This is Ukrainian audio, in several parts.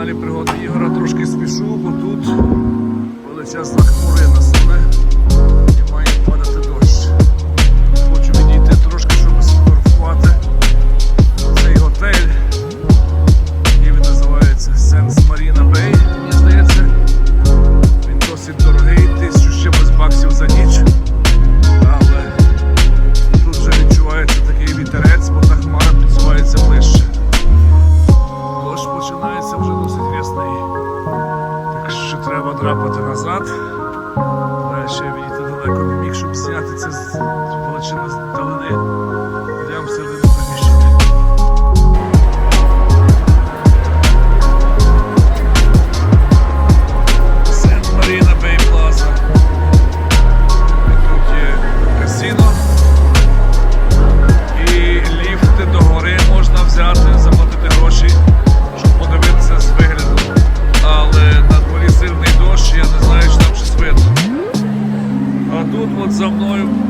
Далі пригоди Ігора трошки спішу, бо тут величезна хмурина саме. драпати назад. Далі я відійти далеко не міг, щоб зняти.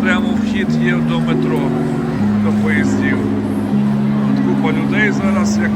прямо вхід є до метро, до поїздів. Купа людей зараз. як